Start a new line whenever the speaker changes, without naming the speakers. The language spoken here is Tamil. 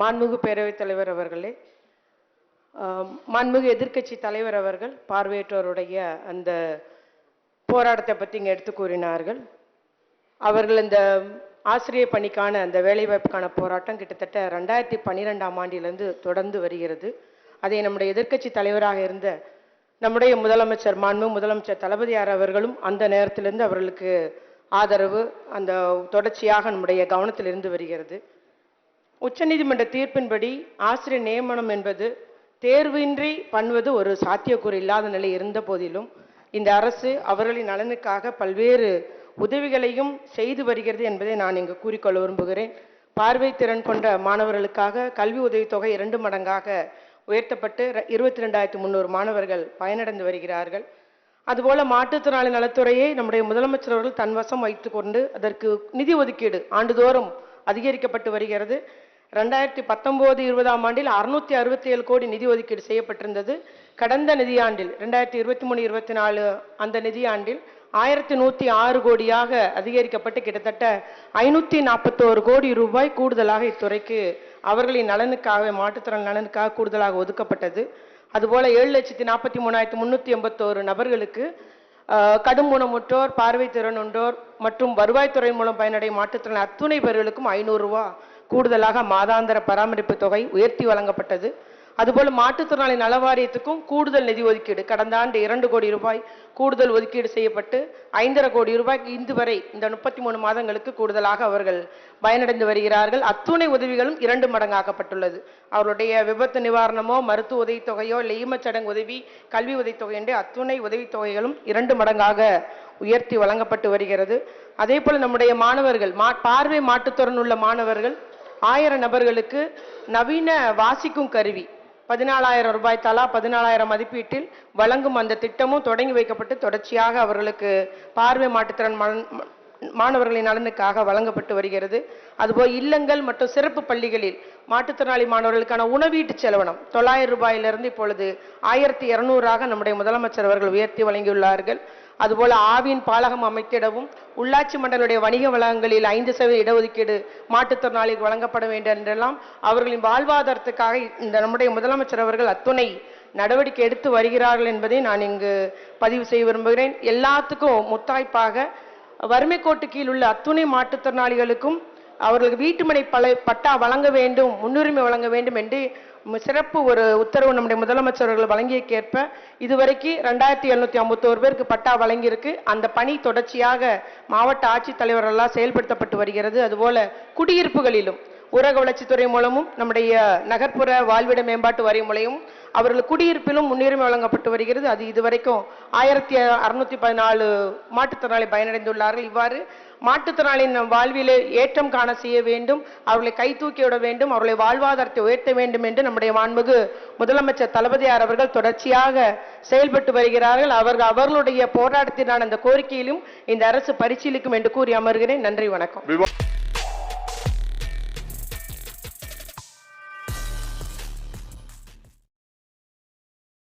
மாண்புமிகு பேரவைத் தலைவர் அவர்களே மாண்புமிகு எதிர்க்கட்சி தலைவர் அவர்கள் பார்வையற்றோருடைய அந்த போராட்டத்தை பற்றி இங்கே எடுத்து கூறினார்கள். அவர்கள் இந்த ஆசிரியர் பணிக்கான அந்த வேலைவாய்ப்புக்கான போராட்டம் கிட்டத்தட்ட ரெண்டாயிரத்தி பன்னிரெண்டாம் ஆண்டிலிருந்து தொடர்ந்து வருகிறது. அதை நம்முடைய எதிர்க்கட்சி தலைவராக இருந்த நம்முடைய முதலமைச்சர் மாண்பு முதலமைச்சர் தளபதியார் அவர்களும் அந்த நேரத்திலிருந்து அவர்களுக்கு ஆதரவு அந்த தொடர்ச்சியாக நம்முடைய கவனத்திலிருந்து வருகிறது. உச்சநீதிமன்ற தீர்ப்பின்படி ஆசிரியர் நியமனம் என்பது தேர்வின்றி பண்ணுவது ஒரு சாத்தியக்கூறு இல்லாத நிலை இருந்த போதிலும் இந்த அரசு அவர்களின் நலனுக்காக பல்வேறு உதவிகளையும் செய்து வருகிறது என்பதை நான் இங்கு கூறிக்கொள்ள விரும்புகிறேன். பார்வை திறன் கொண்ட மாணவர்களுக்காக கல்வி உதவித்தொகை இரண்டு மடங்காக உயர்த்தப்பட்டு இருபத்தி ரெண்டாயிரத்தி முந்நூறு மாணவர்கள் பயனடைந்து வருகிறார்கள். அதுபோல மாற்றுத்திறனாளி நலத்துறையை நம்முடைய முதலமைச்சர் அவர்கள் தன்வசம் வைத்துக்கொண்டு அதற்கு நிதி ஒதுக்கீடு ஆண்டுதோறும் அதிகரிக்கப்பட்டு வருகிறது. ரெண்டாயிரத்தி பத்தொம்போது இருபதாம் ஆண்டில் அறுநூத்தி அறுபத்தி ஏழு கோடி நிதி ஒதுக்கீடு செய்யப்பட்டிருந்தது. கடந்த நிதியாண்டில் ரெண்டாயிரத்தி இருபத்தி மூணு இருபத்தி நாலு அந்த நிதியாண்டில் ஆயிரத்தி நூற்றி ஆறு கோடியாக அதிகரிக்கப்பட்டு கிட்டத்தட்ட ஐநூற்றி நாற்பத்தோரு கோடி ரூபாய் கூடுதலாக இத்துறைக்கு அவர்களின் நலனுக்காக மாற்றுத்திறன் நலனுக்காக கூடுதலாக ஒதுக்கப்பட்டது. அதுபோல் ஏழு லட்சத்தி நாற்பத்தி மூணாயிரத்தி முந்நூற்றி எண்பத்தோரு நபர்களுக்கு கடும் ஊனமுற்றோர் பார்வை திறனுண்டோர் மற்றும் வருவாய்த்துறை மூலம் பயனடையும் மாற்றுத்திறன் அத்துணை பேர்களுக்கும் ஐநூறுரூவா கூடுதலாக மாதாந்திர பராமரிப்பு தொகை உயர்த்தி வழங்கப்பட்டது. அதுபோல மாற்றுத்திறனாளி நல வாரியத்துக்கும் கூடுதல் நிதி ஒதுக்கீடு கடந்த ஆண்டு இரண்டு கோடி ரூபாய் கூடுதல் ஒதுக்கீடு செய்யப்பட்டு ஐந்தரை கோடி ரூபாய் இந்து வரை இந்த முப்பத்தி மூணு மாதங்களுக்கு கூடுதலாக அவர்கள் பயனடைந்து வருகிறார்கள். அத்துணை உதவிகளும் இரண்டு மடங்காக்கப்பட்டுள்ளது. அவருடைய விபத்து நிவாரணமோ மருத்துவ உதவித்தொகையோ இல்லை ஈமச்சடங்கு உதவி கல்வி உதவித்தொகை என்று அத்துணை உதவித்தொகைகளும் இரண்டு மடங்காக உயர்த்தி வழங்கப்பட்டு வருகிறது. அதே போல நம்முடைய மாணவர்கள் மா பார்வை மாற்றுத்திறன் உள்ள மாணவர்கள் ஆயிரம் நபர்களுக்கு நவீன வாசிக்கும் கருவி. பதினாலாயிரம் ரூபாய் தலா பதினாலாயிரம் மதிப்பீட்டில் வழங்கும் அந்த திட்டமும் தொடங்கி வைக்கப்பட்டு தொடர்ச்சியாக அவர்களுக்கு பார்வை மாற்றுத்திறன் மாணவர்களின் நலனுக்காக வழங்கப்பட்டு வருகிறது. அதுபோல் இல்லங்கள் மற்றும் சிறப்பு பள்ளிகளில் மாற்றுத்திறனாளி மாணவர்களுக்கான உணவீட்டு செலவனம் தொள்ளாயிரம் ரூபாயிலிருந்து இப்பொழுது ஆயிரத்தி இருநூறாக நம்முடைய முதலமைச்சர் அவர்கள் உயர்த்தி வழங்கியுள்ளார்கள். அதுபோல ஆவின் பாலகம் அமைத்திடவும் உள்ளாட்சி மண்டலுடைய வணிக வளங்களில் ஐந்து சதவீத இடஒதுக்கீடு மாற்றுத்திறனாளிக்கு வழங்கப்பட வேண்டும் என்றெல்லாம் அவர்களின் வாழ்வாதாரத்துக்காக இந்த நம்முடைய முதலமைச்சர் அவர்கள் அத்துணை நடவடிக்கை எடுத்து வருகிறார்கள் என்பதை நான் இங்கு பதிவு செய்ய விரும்புகிறேன். எல்லாத்துக்கும் முத்தாய்ப்பாக வறுமை கோட்டு கீழ் உள்ள அத்துணை மாற்றுத்திறனாளிகளுக்கும் அவர்களுக்கு வீட்டுமனை பல பட்டா வழங்க வேண்டும் முன்னுரிமை வழங்க வேண்டும் என்று சிறப்பு ஒரு உத்தரவு நம்முடைய முதலமைச்சர் அவர்கள் வழங்கியக்கேற்ப இதுவரைக்கும் ரெண்டாயிரத்தி எழுநூத்தி ஐம்பத்தோரு பேருக்கு பட்டா வழங்கியிருக்கு. அந்த பணி தொடர்ச்சியாக மாவட்ட ஆட்சித்தலைவர்களால் செயல்படுத்தப்பட்டு வருகிறது. அதுபோல குடியிருப்புகளிலும் ஊரக வளர்ச்சித்துறை மூலமும் நம்முடைய நகர்ப்புற வாழ்விட மேம்பாட்டு வாரியம் மூலையும் அவர்கள் குடியிருப்பிலும் முன்னுரிமை வழங்கப்பட்டு வருகிறது. அது இதுவரைக்கும் ஆயிரத்தி அறுநூத்தி பதினாலு மாற்றுத்திறனாளி பயனடைந்துள்ளார்கள். இவ்வாறு மாற்றுத்திறனாளியின் வாழ்விலே ஏற்றம் காண செய்ய வேண்டும் அவர்களை கை தூக்கி விட வேண்டும் அவர்களை வாழ்வாதாரத்தை உயர்த்த வேண்டும் என்று நம்முடைய மாண்புகு முதலமைச்சர் தளபதியார் அவர்கள் தொடர்ச்சியாக செயல்பட்டு வருகிறார்கள். அவர்கள் அவர்களுடைய போராட்டத்தினான அந்த கோரிக்கையிலும் இந்த அரசு பரிசீலிக்கும் என்று கூறி அமர்கிறேன். நன்றி வணக்கம்.